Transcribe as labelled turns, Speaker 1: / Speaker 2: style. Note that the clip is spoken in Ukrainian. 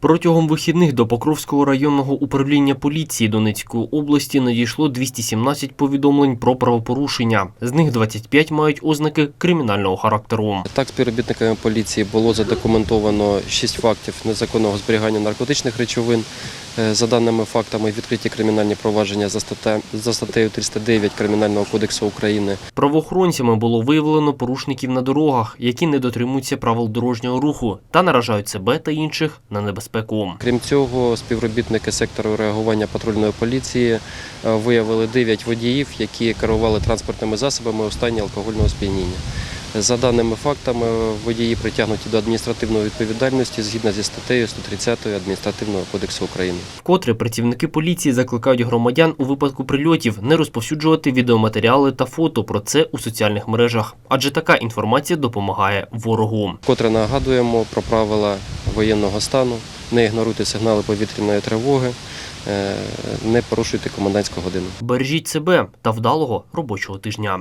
Speaker 1: Протягом вихідних до Покровського районного управління поліції Донецької області надійшло 217 повідомлень про правопорушення. З них 25 мають ознаки кримінального характеру.
Speaker 2: Так, співробітниками поліції було задокументовано 6 фактів незаконного зберігання наркотичних речовин. Е, За даними фактами, відкриті кримінальні провадження за статтею, за статтею 309 Кримінального кодексу України.
Speaker 1: Правоохоронцями було виявлено порушників на дорогах, які не дотримуються правил дорожнього руху та наражають себе та інших на небезпеку.
Speaker 2: Крім цього, співробітники сектору реагування патрульної поліції е, виявили 9 водіїв, які керували транспортними засобами у стані алкогольного сп'яніння. За даними фактами, водії притягнуті до адміністративної відповідальності згідно зі статтею 130 Адміністративного кодексу України.
Speaker 1: Вкотре працівники поліції закликають громадян у випадку прильотів не розповсюджувати відеоматеріали та фото про це у соціальних мережах, адже така інформація допомагає ворогу.
Speaker 2: Вкотре нагадуємо про правила воєнного стану, не ігноруйте сигнали повітряної тривоги, е, не порушуйте комендантську годину.
Speaker 1: Бережіть себе та вдалого робочого тижня.